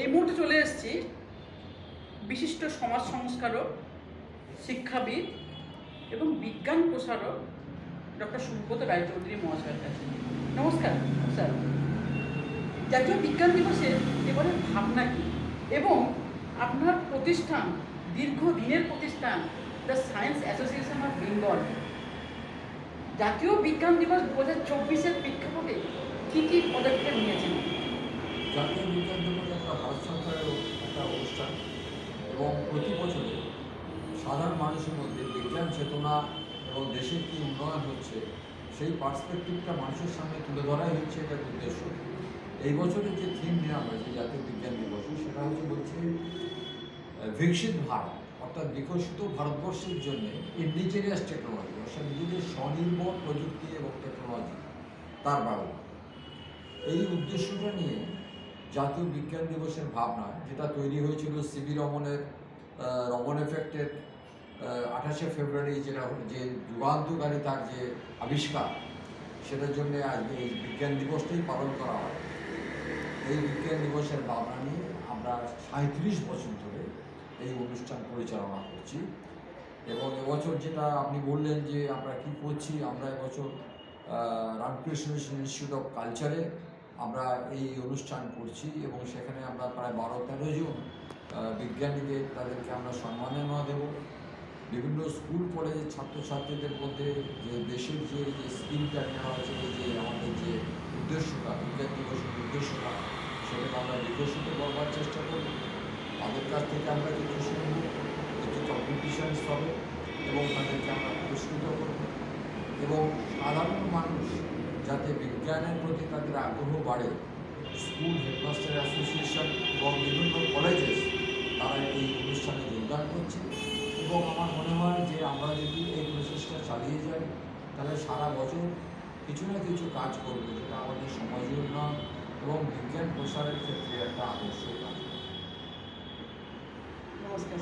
এই মুহূর্তে চলে এসেছি বিশিষ্ট সমাজ সংস্কারক, শিক্ষাবিদ এবং বিজ্ঞান প্রসারক ডক্টর সুব্রত রায়চৌধুরী মহাশয়ের কাছে। নমস্কার, স্যার। জাতীয় বিজ্ঞান দিবসের এবারে ভাবনা কি? এবং আপনার প্রতিষ্ঠান, দীর্ঘদিনের প্রতিষ্ঠান, the science association of Bengal, জাতীয় বিজ্ঞান দিবস দু হাজার চব্বিশের প্রেক্ষাপটে কী কী পদক্ষেপ নিয়েছেন? জাতীয় বিজ্ঞান দিবস একটা ভারত সরকারের একটা অনুষ্ঠান এবং প্রতি বছরে সাধারণ মানুষের মধ্যে বিজ্ঞান চেতনা এবং দেশের কী উন্নয়ন হচ্ছে, সেই পার্সপেক্টিভটা মানুষের সামনে তুলে ধরাই হচ্ছে এটার উদ্দেশ্য। এই বছরের যে থিম নেওয়া হয়েছে জাতীয় বিজ্ঞান দিবসে, সেটা হচ্ছে বলছে বিকশিত ভারত, অর্থাৎ বিকশিত ভারতবর্ষের জন্য ইন্ডিজিনিয়াস টেকনোলজি অর্থাৎ নিজেদের স্বনির্ভর প্রযুক্তি এবং টেকনোলজি তার ব্যবহার এই উদ্দেশ্যটা নিয়ে জাতীয় বিজ্ঞান দিবসের ভাবনা, যেটা তৈরি হয়েছিল সিবি রমনের রমন এফেক্টের আঠাশে ফেব্রুয়ারি, যেটা যে যুগান্তকারী তার যে আবিষ্কার, সেটার জন্য আজকে এই বিজ্ঞান দিবসটাই পালন করা হয়। এই বিজ্ঞান দিবসের ভাবনা নিয়ে আমরা সাঁত্রিশ বছর ধরে এই অনুষ্ঠান পরিচালনা করছি। এবং এবছর যেটা আপনি বললেন যে আমরা কি করছি, আমরা এবছর রামকৃষ্ণ ইনস্টিটিউট অফ কালচারে আমরা এই অনুষ্ঠান করছি এবং সেখানে আমরা প্রায় বারো, তেরো জন বিজ্ঞানীদের তাদেরকে আমরা সম্মাননা দেব। বিভিন্ন স্কুল, কলেজের ছাত্রছাত্রীদের মধ্যে যে দেশের যে যে স্কিলটা নেওয়া হয়েছে যে আমাদের যে উদ্দেশ্যটা, বিজ্ঞান দিবসের উদ্দেশ্যটা, সেটাকে আমরা বিকশিত করবার চেষ্টা করব। তাদের কাছ থেকে আমরা কিছু শুনব কিছু কম্পিটিশনস হবে এবং তাদেরকে আমরা পুরস্কৃত করব। এবং সাধারণ মানুষ যাতে বিজ্ঞানের প্রতি তাদের আগ্রহ বাড়ে। স্কুল হেডমাস্টার অ্যাসোসিয়েশন এবং বিভিন্ন কলেজেস তারা এই অনুষ্ঠানে যোগদান করছে। এবং আমার মনে হয় যে আমরা যদি এই প্রচেষ্টা চালিয়ে যাই, তাহলে সারা বছর কিছু না কিছু কাজ করবে, যেটা আমাদের সমাজ উন্নয়ন এবং বিজ্ঞান প্রসারের ক্ষেত্রে একটা আদর্শ কাজ নমস্কার।